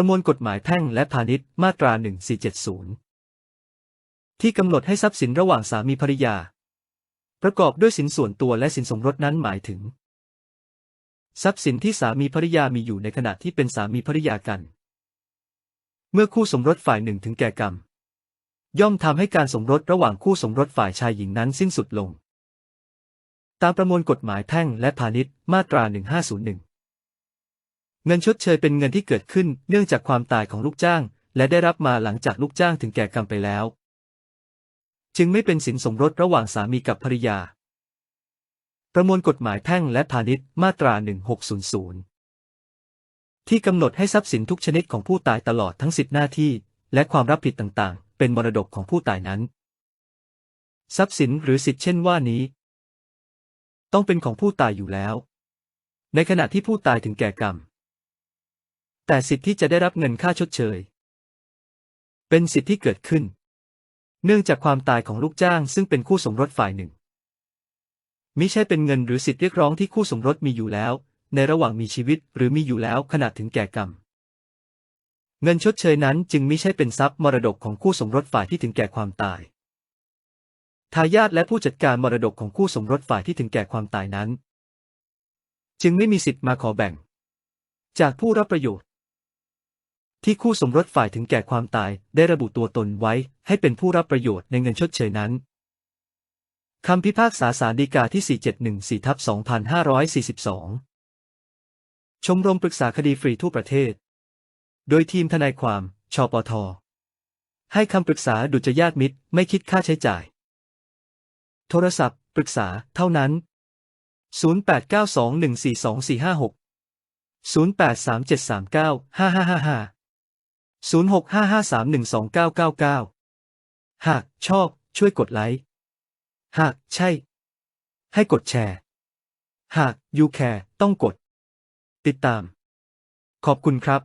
ประมวลกฎหมายแพ่งและพาณิชย์มาตรา 1470 ที่กำหนดให้ทรัพย์สินระหว่างสามีภริยา ประกอบด้วยสินส่วนตัวและสินสมรสนั้นหมายถึง ทรัพย์สินที่สามีภริยามีอยู่ในขณะที่เป็นสามีภริยากัน เมื่อคู่สมรสฝ่ายหนึ่งถึงแก่กรรม ย่อมทำให้การสมรสระหว่างคู่สมรสฝ่ายชายหญิงนั้นสิ้นสุดลง ตามประมวลกฎหมายแพ่งและพาณิชย์มาตรา 1501 เงินชดเชยเป็นเงินที่เกิดขึ้นเนื่องจากความตายของลูกจ้าง และได้รับมาหลังจากลูกจ้างถึงแก่กรรมไปแล้ว จึงไม่เป็นสินสมรสระหว่างสามีกับภริยา ประมวลกฎหมายแพ่งและพาณิชย์มาตรา 1600 ที่กำหนดให้ทรัพย์สินทุกชนิดของผู้ตายตลอดทั้งสิทธิหน้าที่ และความรับผิดต่างๆ เป็นมรดกของผู้ตายนั้น ทรัพย์สินหรือสิทธิเช่นว่านี้ ต้องเป็นของผู้ตายอยู่แล้ว ในขณะที่ผู้ตายถึงแก่กรรม แต่สิทธิที่จะได้รับเงินค่าชดเชย เป็นสิทธิที่เกิดขึ้น เนื่องจากความตายของลูกจ้างซึ่งเป็นคู่สมรสฝ่ายหนึ่งมิใช่เป็นเงินหรือสิทธิเรียกร้องที่คู่สมรสมีอยู่แล้ว ในระหว่างมีชีวิตหรือมีอยู่แล้วขณะถึงแก่กรรม เงินชดเชยนั้นจึงมิใช่เป็นทรัพย์มรดกของคู่สมรสฝ่ายที่ถึงแก่ความตาย ทายาทและผู้จัดการมรดกของคู่สมรสฝ่ายที่ถึงแก่ความตายนั้น จึงไม่มีสิทธิ์มาขอแบ่ง จากผู้รับประโยชน์ ที่คู่สมรสฝ่ายถึงแก่ความตายได้ระบุตัวตนไว้ให้เป็นผู้รับประโยชน์ในเงินชดเชยนั้นคำพิพากษาสารดีกาที่ 4714ทับ2542 ชมรมปรึกษาคดีฟรีทั่วประเทศ โดยทีมทนายความ ชปท ให้คำปรึกษาดุจยาติมิตรไม่คิดค่าใช้จ่าย โทรศัพท์ ปรึกษา เท่านั้น 0892142456 0837395555 0655312999 หากชอบช่วยกดไลค์ หากใช่ ให้กดแชร์ หากยูแคร์ต้องกด ติดตาม ขอบคุณครับ